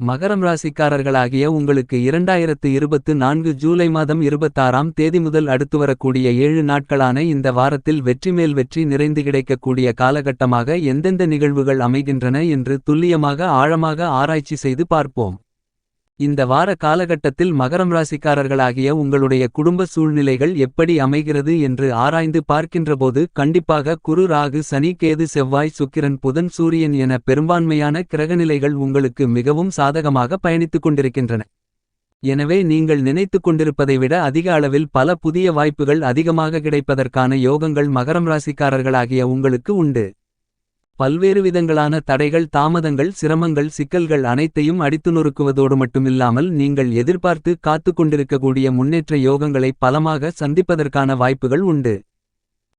மகரம் ராசிக்காரர்களாகிய உங்களுக்கு இரண்டாயிரத்து இருபத்து நான்கு ஜூலை மாதம் இருபத்தாறாம் தேதி முதல் அடுத்து வரக்கூடிய ஏழு நாட்களான இந்த வாரத்தில் வெற்றி மேல் வெற்றி நிறைந்து கிடைக்கக்கூடிய காலகட்டமாக எந்தெந்த நிகழ்வுகள் அமைகின்றன என்று துல்லியமாக ஆழமாக ஆராய்ச்சி செய்து பார்ப்போம். இந்த வார காலகட்டத்தில் மகரம் ராசிக்காரர்களாகிய உங்களுடைய குடும்ப சூழ்நிலைகள் எப்படி அமைகிறது என்று ஆராய்ந்து பார்க்கின்றபோது கண்டிப்பாக குரு ராகு சனி கேது செவ்வாய் சுக்கிரன் புதன் சூரியன் என பெரும்பான்மையான கிரகநிலைகள் உங்களுக்கு மிகவும் சாதகமாக பயணித்துக் கொண்டிருக்கின்றன. எனவே நீங்கள் நினைத்துக் கொண்டிருப்பதை விட அதிக அளவில் பல புதிய வாய்ப்புகள் அதிகமாக கிடைப்பதற்கான யோகங்கள் மகரம் ராசிக்காரர்களாகிய உங்களுக்கு உண்டு. பல்வேறு விதங்களான தடைகள் தாமதங்கள் சிரமங்கள் சிக்கல்கள் அனைத்தையும் அடித்து நொறுக்குவதோடு மட்டுமில்லாமல் நீங்கள் எதிர்பார்த்து காத்து கொண்டிருக்கக்கூடிய முன்னேற்ற யோகங்களை பலமாக சந்திப்பதற்கான வாய்ப்புகள் உண்டு.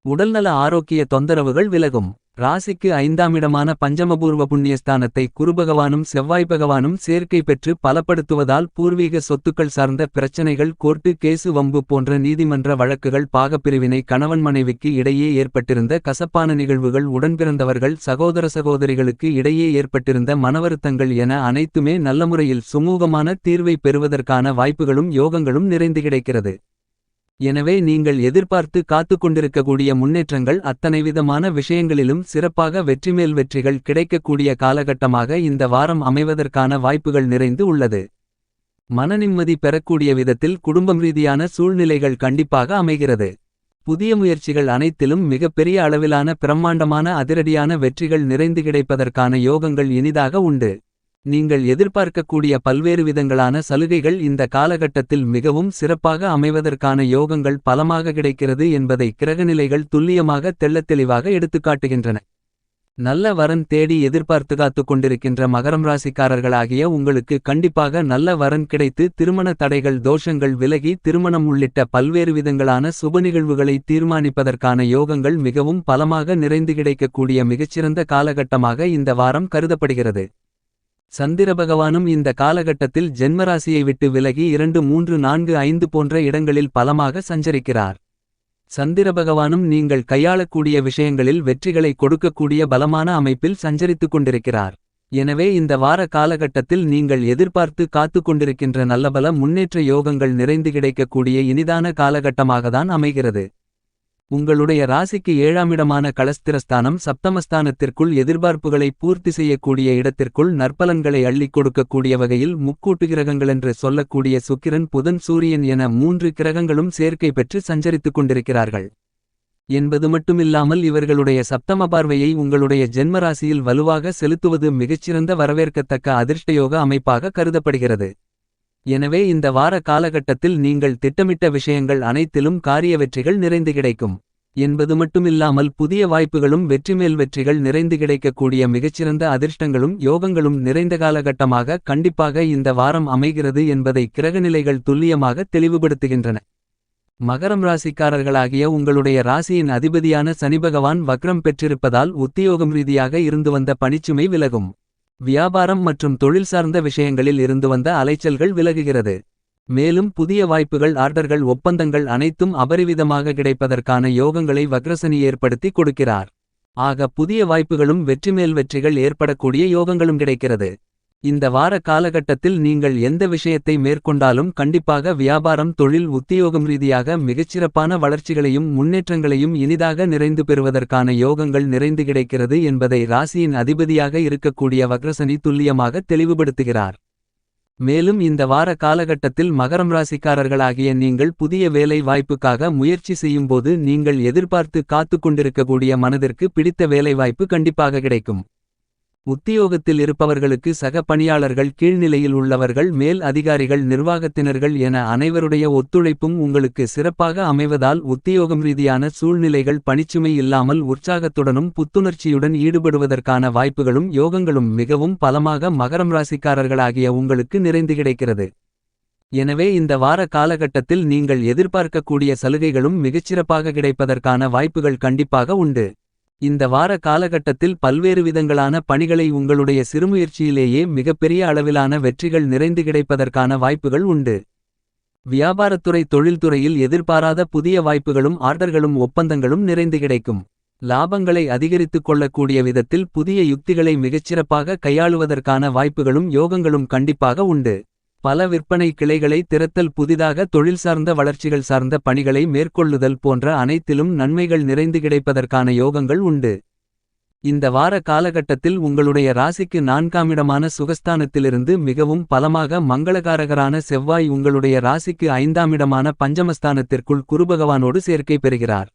உடல்நல ஆரோக்கிய தொந்தரவுகள் விலகும். ராசிக்கு ஐந்தாமிடமான பஞ்சமபூர்வ புண்ணியஸ்தானத்தை குருபகவானும் செவ்வாய் பகவானும் சேர்க்கை பெற்று பலப்படுத்துவதால் பூர்வீக சொத்துக்கள் சார்ந்த பிரச்சனைகள் கோர்ட்டு கேசு வம்பு போன்ற நீதிமன்ற வழக்குகள் பாகப்பிரிவினை கணவன் மனைவிக்கு இடையே ஏற்பட்டிருந்த கசப்பான நிகழ்வுகள் உடன்பிறந்தவர்கள் சகோதர சகோதரிகளுக்கு இடையே ஏற்பட்டிருந்த மனவருத்தங்கள் என அனைத்துமே நல்ல முறையில் சுமூகமான தீர்வை பெறுவதற்கான வாய்ப்புகளும் யோகங்களும் நிறைந்து கிடைக்கிறது. எனவே நீங்கள் எதிர்பார்த்து காத்து கொண்டிருக்கக்கூடிய முன்னேற்றங்கள் அத்தனை விதமான விஷயங்களிலும் சிறப்பாக வெற்றிமேல் வெற்றிகள் கிடைக்கக்கூடிய காலகட்டமாக இந்த வாரம் அமைவதற்கான வாய்ப்புகள் நிறைந்து உள்ளது. மனநிம்மதி பெறக்கூடிய விதத்தில் குடும்பம் ரீதியான சூழ்நிலைகள் கண்டிப்பாக அமைகிறது. புதிய முயற்சிகள் அனைத்திலும் மிகப்பெரிய அளவிலான பிரம்மாண்டமான அதிரடியான வெற்றிகள் நிறைந்து கிடைப்பதற்கான யோகங்கள் இனிதாக உண்டு. நீங்கள் எதிர்பார்க்கக்கூடிய பல்வேறு விதங்களான சலுகைகள் இந்த காலகட்டத்தில் மிகவும் சிறப்பாக அமைவதற்கான யோகங்கள் பலமாக கிடைக்கிறது என்பதை கிரகநிலைகள் துல்லியமாக தெள்ளத்தெளிவாக எடுத்துக்காட்டுகின்றன. நல்ல வரன் தேடி எதிர்பார்த்து காத்து கொண்டிருக்கின்ற மகரம் ராசிக்காரர்களாகிய உங்களுக்கு கண்டிப்பாக நல்ல வரன் கிடைத்து திருமண தடைகள் தோஷங்கள் விலகி திருமணம் உள்ளிட்ட பல்வேறு விதங்களான சுப நிகழ்வுகளை தீர்மானிப்பதற்கான யோகங்கள் மிகவும் பலமாக நிறைந்து கிடைக்கக்கூடிய மிகச்சிறந்த காலகட்டமாக இந்த வாரம் கருதப்படுகிறது. சந்திர பகவானும் இந்த காலகட்டத்தில் ஜென்மராசியை விட்டு விலகி இரண்டு மூன்று நான்கு ஐந்து போன்ற இடங்களில் பலமாக சஞ்சரிக்கிறார். சந்திர பகவானும் நீங்கள் கையாளக்கூடிய விஷயங்களில் வெற்றிகளை கொடுக்கக்கூடிய பலமான அமைப்பில் சஞ்சரித்துக் கொண்டிருக்கிறார். எனவே இந்த வார காலகட்டத்தில் நீங்கள் எதிர்பார்த்து காத்து கொண்டிருக்கின்ற நல்லபல முன்னேற்ற யோகங்கள் நிறைந்து கிடைக்கக்கூடிய இனிதான காலகட்டமாகத்தான் அமைகிறது. உங்களுடைய ராசிக்கு ஏழாமிடமான களஸ்திரஸ்தானம் சப்தமஸ்தானத்திற்குள் எதிர்பார்ப்புகளை பூர்த்தி செய்யக்கூடிய இடத்திற்குள் நற்பலன்களை அள்ளிக் கொடுக்கக்கூடிய வகையில் முக்கூட்டு கிரகங்களென்று சொல்லக்கூடிய சுக்கிரன் புதன் சூரியன் என மூன்று கிரகங்களும் சேர்க்கை பெற்று சஞ்சரித்துக் கொண்டிருக்கிறார்கள். என்பது மட்டுமில்லாமல் இவர்களுடைய சப்தம பார்வையை உங்களுடைய ஜென்மராசியில் வலுவாக செலுத்துவது மிகச்சிறந்த வரவேற்கத்தக்க அதிர்ஷ்டயோக அமைப்பாக கருதப்படுகிறது. எனவே இந்த வார காலகட்டத்தில் நீங்கள் திட்டமிட்ட விஷயங்கள் அனைத்திலும் காரிய வெற்றிகள் நிறைந்து கிடைக்கும். என்பது மட்டுமில்லாமல் புதிய வாய்ப்புகளும் வெற்றிமேல் வெற்றிகள் நிறைந்து கிடைக்கக்கூடிய மிகச்சிறந்த அதிர்ஷ்டங்களும் யோகங்களும் நிறைந்த காலகட்டமாக கண்டிப்பாக இந்த வாரம் அமைகிறது என்பதை கிரகநிலைகள் துல்லியமாக தெளிவுபடுத்துகின்றன. மகரம் ராசிக்காரர்களாகிய உங்களுடைய ராசியின் அதிபதியான சனிபகவான் வக்ரம் பெற்றிருப்பதால் உத்தியோகம் ரீதியாக இருந்து வந்த பணிச்சுமை விலகும். வியாபாரம் மற்றும் தொழில் சார்ந்த விஷயங்களில் இருந்து வந்த அலைச்சல்கள் விலகுகிறது. மேலும் புதிய வாய்ப்புகள் ஆர்டர்கள் ஒப்பந்தங்கள் அனைத்தும் அபரிவிதமாக கிடைப்பதற்கான யோகங்களை வக்ரசனி ஏற்படுத்தி கொடுக்கிறார். ஆக புதிய வாய்ப்புகளும் வெற்றிமேல் வெற்றிகள் ஏற்படக்கூடிய யோகங்களும் கிடைக்கிறது. இந்த வார காலகட்டத்தில் நீங்கள் எந்த விஷயத்தை மேற்கொண்டாலும் கண்டிப்பாக வியாபாரம் தொழில் உத்தியோகம் ரீதியாக மிகச்சிறப்பான வளர்ச்சிகளையும் முன்னேற்றங்களையும் இனிதாக நிறைந்து பெறுவதற்கான யோகங்கள் நிறைந்து கிடைக்கிறது என்பதை ராசியின் அதிபதியாக இருக்கக்கூடிய வக்ரசனி துல்லியமாக தெளிவுபடுத்துகிறார். மேலும் இந்த வார காலகட்டத்தில் மகரம் ராசிக்காரர்களாகிய நீங்கள் புதிய வேலை வாய்ப்புக்காக முயற்சி செய்யும்போது நீங்கள் எதிர்பார்த்து காத்து கொண்டிருக்கக்கூடிய மனதிற்கு பிடித்த வேலைவாய்ப்பு கண்டிப்பாக கிடைக்கும். உத்தியோகத்தில் இருப்பவர்களுக்கு சக பணியாளர்கள் கீழ்நிலையில் உள்ளவர்கள் மேல் அதிகாரிகள் நிர்வாகத்தினர்கள் என அனைவருடைய ஒத்துழைப்பும் உங்களுக்கு சிறப்பாக அமைவதால் உத்தியோகம் ரீதியான சூழ்நிலைகள் பணிச்சுமை இல்லாமல் உற்சாகத்துடனும் புத்துணர்ச்சியுடன் ஈடுபடுவதற்கான வாய்ப்புகளும் யோகங்களும் மிகவும் பலமாக மகரம் ராசிக்காரர்களாகிய உங்களுக்கு நிறைந்து கிடைக்கிறது. எனவே இந்த வார காலகட்டத்தில் நீங்கள் எதிர்பார்க்கக்கூடிய சலுகைகளும் மிகச்சிறப்பாக கிடைப்பதற்கான வாய்ப்புகள் கண்டிப்பாக உண்டு. இந்த வார காலகட்டத்தில் பல்வேறு விதங்களான பணிகளை உங்களுடைய சிறுமுயற்சியிலேயே மிகப்பெரிய அளவிலான வெற்றிகள் நிறைந்து கிடைப்பதற்கான வாய்ப்புகள் உண்டு. வியாபாரத்துறை தொழில்துறையில் எதிர்பாராத புதிய வாய்ப்புகளும் ஆர்டர்களும் ஒப்பந்தங்களும் நிறைந்து கிடைக்கும். லாபங்களை அதிகரித்துக் கொள்ளக்கூடிய விதத்தில் புதிய யுக்திகளை மிகச்சிறப்பாக கையாளுவதற்கான வாய்ப்புகளும் யோகங்களும் கண்டிப்பாக உண்டு. பல விற்பனை கிளைகளை திறத்தல் புதிதாக தொழில் சார்ந்த வளர்ச்சிகள் சார்ந்த பணிகளை மேற்கொள்ளுதல் போன்ற அனைத்திலும் நன்மைகள் நிறைந்து கிடைப்பதற்கான யோகங்கள் உண்டு. இந்த வார காலகட்டத்தில் உங்களுடைய ராசிக்கு நான்காமிடமான சுகஸ்தானத்திலிருந்து மிகவும் பலமாக மங்களகாரகரான செவ்வாய் உங்களுடைய ராசிக்கு ஐந்தாமிடமான பஞ்சமஸ்தானத்திற்குள் குருபகவானோடு சேர்க்கை பெறுகிறார்.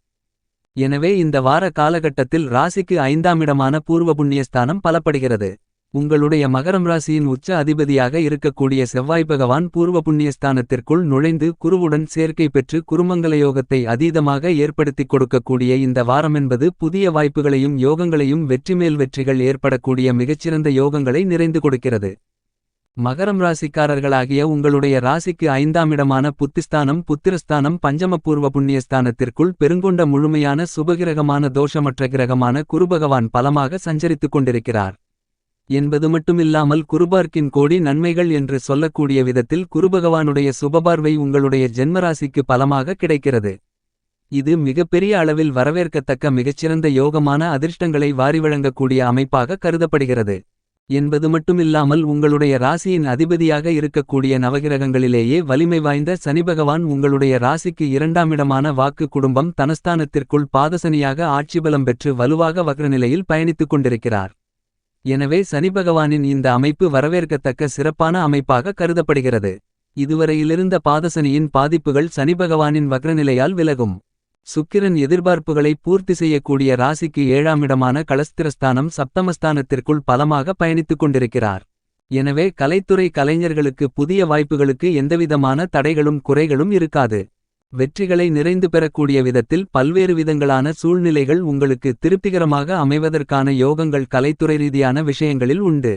எனவே இந்த வார காலகட்டத்தில் ராசிக்கு ஐந்தாமிடமான பூர்வ புண்ணியஸ்தானம் பலப்படுகிறது. உங்களுடைய மகரம் ராசியின் உச்ச அதிபதியாக இருக்கக்கூடிய செவ்வாய் பகவான் பூர்வ புண்ணியஸ்தானத்திற்குள் நுழைந்து குருவுடன் சேர்க்கை பெற்று குருமங்கல யோகத்தை அதீதமாக ஏற்படுத்திக் கொடுக்கக்கூடிய இந்த வாரமென்பது புதிய வாய்ப்புகளையும் யோகங்களையும் வெற்றிமேல் வெற்றிகள் ஏற்படக்கூடிய மிகச்சிறந்த யோகங்களை நிறைந்து கொடுக்கிறது. மகரம் ராசிக்காரர்களாகிய உங்களுடைய ராசிக்கு ஐந்தாம் இடமான புத்திஸ்தானம் புத்திரஸ்தானம் பஞ்சமபூர்வ புண்ணியஸ்தானத்திற்குள் பெருங்கொண்ட முழுமையான சுபகிரகமான தோஷமற்ற கிரகமான குருபகவான் பலமாக சஞ்சரித்துக் கொண்டிருக்கிறார். என்பது மட்டுமில்லாமல் குருபார்க்கின் கோடி நன்மைகள் என்று சொல்லக்கூடிய விதத்தில் குருபகவானுடைய சுபபார்வை உங்களுடைய ஜென்மராசிக்கு பலமாக கிடைக்கிறது. இது மிகப்பெரிய அளவில் வரவேற்கத்தக்க மிகச்சிறந்த யோகமான அதிர்ஷ்டங்களை வாரி வழங்கக்கூடிய அமைப்பாக கருதப்படுகிறது. என்பது மட்டுமில்லாமல் உங்களுடைய ராசியின் அதிபதியாக இருக்கக்கூடிய நவகிரகங்களிலேயே வலிமை வாய்ந்த சனிபகவான் உங்களுடைய ராசிக்கு இரண்டாமிடமான வாக்கு குடும்பம் தனஸ்தானத்திற்குள் பாதசனியாக ஆட்சிபலம் பெற்று வலுவாக வக்ரநிலையில் பயணித்துக் கொண்டிருக்கிறார். எனவே சனிபகவானின் இந்த அமைப்பு வரவேற்கத்தக்க சிறப்பான அமைப்பாக கருதப்படுகிறது. இதுவரையிலிருந்த பாதசனியின் பாதிப்புகள் சனிபகவானின் வக்ரநிலையால் விலகும். சுக்கிரன் எதிர்பார்ப்புகளை பூர்த்தி செய்யக்கூடிய ராசிக்கு ஏழாம் இடமான களஸ்திரஸ்தானம் சப்தமஸ்தானத்திற்குள் பலமாக பயணித்துக் கொண்டிருக்கிறார். எனவே கலைத்துறை கலைஞர்களுக்கு புதிய வாய்ப்புகளுக்கு எந்தவிதமான தடைகளும் குறைகளும் இருக்காது. வெற்றிகளை நிறைந்து பெறக்கூடிய விதத்தில் பல்வேறு விதங்களான சூழ்நிலைகள் உங்களுக்கு திருப்திகரமாக அமைவதற்கான யோகங்கள் கலைத்துறை ரீதியான விஷயங்களில் உண்டு.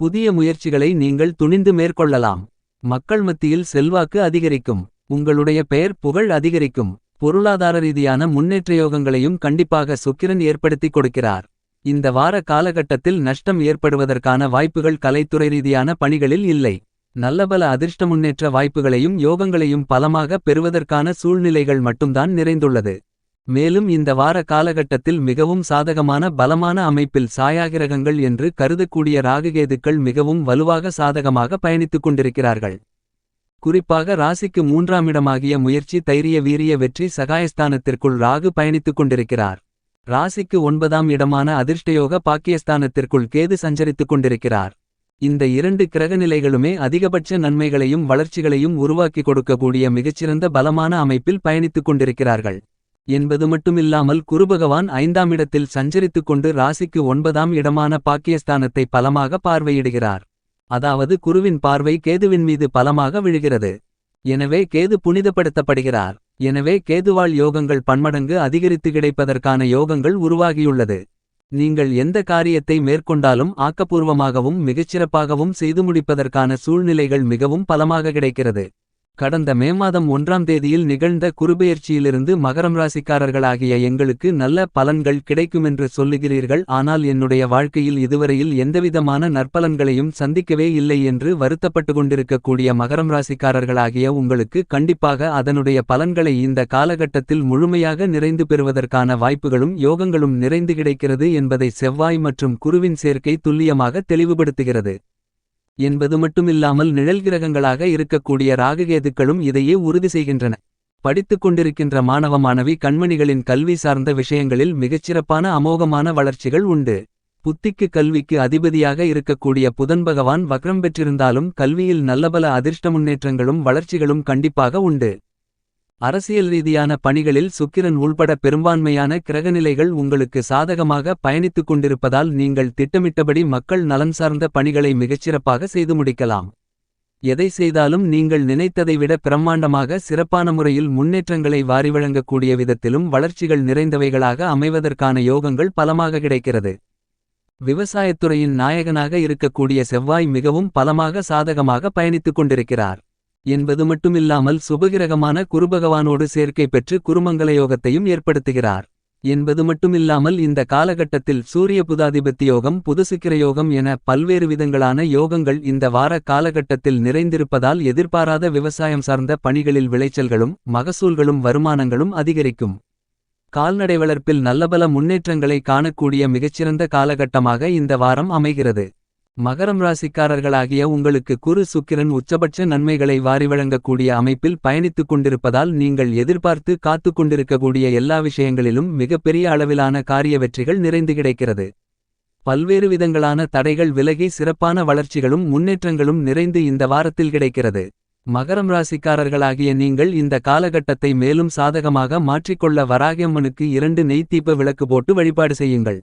புதிய முயற்சிகளை நீங்கள் துணிந்து மேற்கொள்ளலாம். மக்கள் மத்தியில் செல்வாக்கு அதிகரிக்கும். உங்களுடைய பெயர் புகழ் அதிகரிக்கும். பொருளாதார ரீதியான முன்னேற்ற யோகங்களையும் கண்டிப்பாக சுக்கிரன் ஏற்படுத்திக் கொடுக்கிறார். இந்த வார காலகட்டத்தில் நஷ்டம் ஏற்படுவதற்கான வாய்ப்புகள் கலைத்துறை ரீதியான பணிகளில் இல்லை. நல்லபல அதிர்ஷ்ட முன்னேற்ற வாய்ப்புகளையும் யோகங்களையும் பலமாக பெறுவதற்கான சூழ்நிலைகள் மட்டும்தான் நிறைந்துள்ளது. மேலும் இந்த வார காலகட்டத்தில் மிகவும் சாதகமான பலமான அமைப்பில் சாயாகிரகங்கள் என்று கருதக்கூடிய ராகுகேதுக்கள் மிகவும் வலுவாக சாதகமாக பயணித்துக் கொண்டிருக்கிறார்கள். குறிப்பாக ராசிக்கு மூன்றாம் இடமாகிய முயற்சி தைரிய வீரிய வெற்றி சகாயஸ்தானத்திற்குள் ராகு பயணித்துக் கொண்டிருக்கிறார். ராசிக்கு ஒன்பதாம் இடமான அதிர்ஷ்டயோக பாக்கியஸ்தானத்திற்குள் கேது சஞ்சரித்துக் கொண்டிருக்கிறார். இந்த இரண்டு கிரகநிலைகளுமே அதிகபட்ச நன்மைகளையும் வளர்ச்சிகளையும் உருவாக்கி கொடுக்கக்கூடிய மிகச்சிறந்த பலமான அமைப்பில் பயணித்துக் கொண்டிருக்கிறார்கள். என்பது மட்டுமில்லாமல் குருபகவான் ஐந்தாம் இடத்தில் சஞ்சரித்துக் கொண்டு ராசிக்கு ஒன்பதாம் இடமான பாக்கியஸ்தானத்தை பலமாக பார்வையிடுகிறார். அதாவது குருவின் பார்வை கேதுவின் மீது பலமாக விழுகிறது. எனவே கேது புனிதப்படுத்தப்படுகிறார். எனவே கேதுவாள் யோகங்கள் பன்மடங்கு அதிகரித்து கிடைப்பதற்கான யோகங்கள் உருவாகியுள்ளது. நீங்கள் எந்த காரியத்தை மேற்கொண்டாலும் ஆக்கப்பூர்வமாகவும் மிகச்சிறப்பாகவும் செய்து முடிப்பதற்கான சூழ்நிலைகள் மிகவும் பலமாக கிடைக்கிறது. கடந்த மே மாதம் ஒன்றாம் தேதியில் நிகழ்ந்த குருபெயர்ச்சியிலிருந்து மகரம் ராசிக்காரர்களாகிய எங்களுக்கு நல்ல பலன்கள் கிடைக்குமென்று சொல்லுகிறீர்கள். ஆனால் என்னுடைய வாழ்க்கையில் இதுவரையில் எந்தவிதமான நற்பலன்களையும் சந்திக்கவே இல்லை என்று வருத்தப்பட்டு கொண்டிருக்கக்கூடிய மகரம் ராசிக்காரர்களாகிய உங்களுக்கு கண்டிப்பாக அதனுடைய பலன்களை இந்த காலகட்டத்தில் முழுமையாக நிறைந்து பெறுவதற்கான வாய்ப்புகளும் யோகங்களும் நிறைந்து கிடைக்கிறது என்பதை செவ்வாய் மற்றும் குருவின் சேர்க்கை துல்லியமாக தெளிவுபடுத்துகிறது. என்பது மட்டுமில்லாமல் நிழல் கிரகங்களாக இருக்கக்கூடிய ராககேதுக்களும் இதையே உறுதி செய்கின்றன. படித்துக் கொண்டிருக்கின்ற மாணவ மாணவி கண்மணிகளின் கல்வி சார்ந்த விஷயங்களில் மிகச்சிறப்பான அமோகமான வளர்ச்சிகள் உண்டு. புத்திக்கு கல்விக்கு அதிபதியாக இருக்கக்கூடிய புதன் பகவான் வக்ரம் பெற்றிருந்தாலும் கல்வியில் நல்லபல அதிர்ஷ்ட முன்னேற்றங்களும் வளர்ச்சிகளும் கண்டிப்பாக உண்டு. அரசியல் ரீதியான பணிகளில் சுக்கிரன் உள்பட பெரும்பான்மையான கிரகநிலைகள் உங்களுக்கு சாதகமாக பயணித்துக் கொண்டிருப்பதால் நீங்கள் திட்டமிட்டபடி மக்கள் நலன் சார்ந்த பணிகளை மிகச்சிறப்பாக செய்து முடிக்கலாம். எதை செய்தாலும் நீங்கள் நினைத்ததை விட பிரம்மாண்டமாக சிறப்பான முறையில் முன்னேற்றங்களை வாரி வழங்கக்கூடிய விதத்திலும் வளர்ச்சிகள் நிறைந்தவைகளாக அமைவதற்கான யோகங்கள் பலமாக கிடைக்கிறது. விவசாயத்துறையின் நாயகனாக இருக்கக்கூடிய செவ்வாய் மிகவும் பலமாக சாதகமாக பயணித்துக் கொண்டிருக்கிறார். என்பது மட்டுமில்லாமல் சுபகிரகமான குருபகவானோடு சேர்க்கை பெற்று குருமங்கல யோகத்தையும் ஏற்படுத்துகிறார். என்பது மட்டுமில்லாமல் இந்த காலகட்டத்தில் சூரிய புதாதிபத்தி யோகம் புதுசுக்கிர யோகம் என பல்வேறு விதங்களான யோகங்கள் இந்த வார காலகட்டத்தில் நிறைந்திருப்பதால் எதிர்பாராத விவசாயம் சார்ந்த பணிகளில் விளைச்சல்களும் மகசூல்களும் வருமானங்களும் அதிகரிக்கும். கால்நடை வளர்ப்பில் நல்லபல முன்னேற்றங்களை காணக்கூடிய மிகச்சிறந்த காலகட்டமாக இந்த வாரம் அமைகிறது. மகரம் ராசிக்காரர்களாகிய உங்களுக்கு குரு சுக்கிரன் உச்சபட்ச நன்மைகளை வாரி வழங்கக்கூடிய அமைப்பில் பயணித்துக் கொண்டிருப்பதால் நீங்கள் எதிர்பார்த்து காத்துக் கொண்டிருக்கக்கூடிய எல்லா விஷயங்களிலும் மிகப்பெரிய அளவிலான காரிய வெற்றிகள் நிறைந்து கிடைக்கிறது. பல்வேறு விதங்களான தடைகள் விலகி சிறப்பான வளர்ச்சிகளும் முன்னேற்றங்களும் நிறைந்து இந்த வாரத்தில் கிடைக்கிறது. மகரம் ராசிக்காரர்களாகிய நீங்கள் இந்த காலகட்டத்தை மேலும் சாதகமாக மாற்றிக்கொள்ள வராகியம்மனுக்கு இரண்டு நெய்த்தீப்ப விளக்கு போட்டு வழிபாடு செய்யுங்கள்.